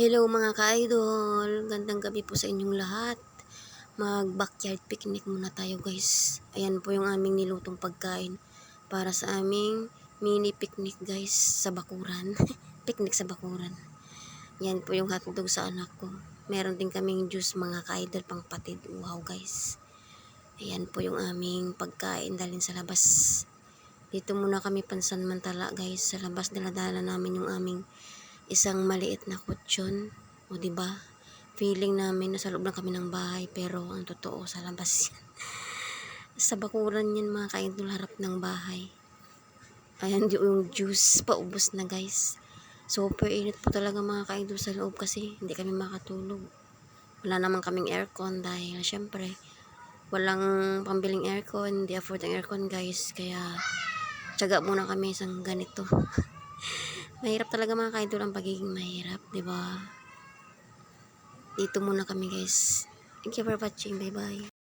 Hello mga ka-idol, gandang gabi po sa inyong lahat. Mag backyard picnic muna tayo guys. Ayan po yung aming nilutong pagkain para sa aming mini picnic guys sa bakuran. picnic sa bakuran. Yan po yung hotdog sa anak ko. Meron din kaming juice mga ka-idol pang patid. Wow guys. Ayan po yung aming pagkain dalhin sa labas. Dito muna kami pansanmantala guys. Sa labas daladala namin yung aming isang maliit na kutsyon. O di ba? Feeling namin nasa loob lang kami ng bahay pero ang totoo sa labas yan. sa bakuran yan mga kaidol harap ng bahay. Ayan yung juice paubos na guys. Super init po talaga mga kaidol sa loob kasi hindi kami makatulog. Wala naman kaming aircon dahil syempre walang pambiling aircon, hindi afford ang aircon guys. Kaya tiyaga muna kami sa ganito. Mahirap talaga mga ka-idol ang pagiging mahirap, di ba? Dito muna kami guys. Thank you for watching. Bye-bye.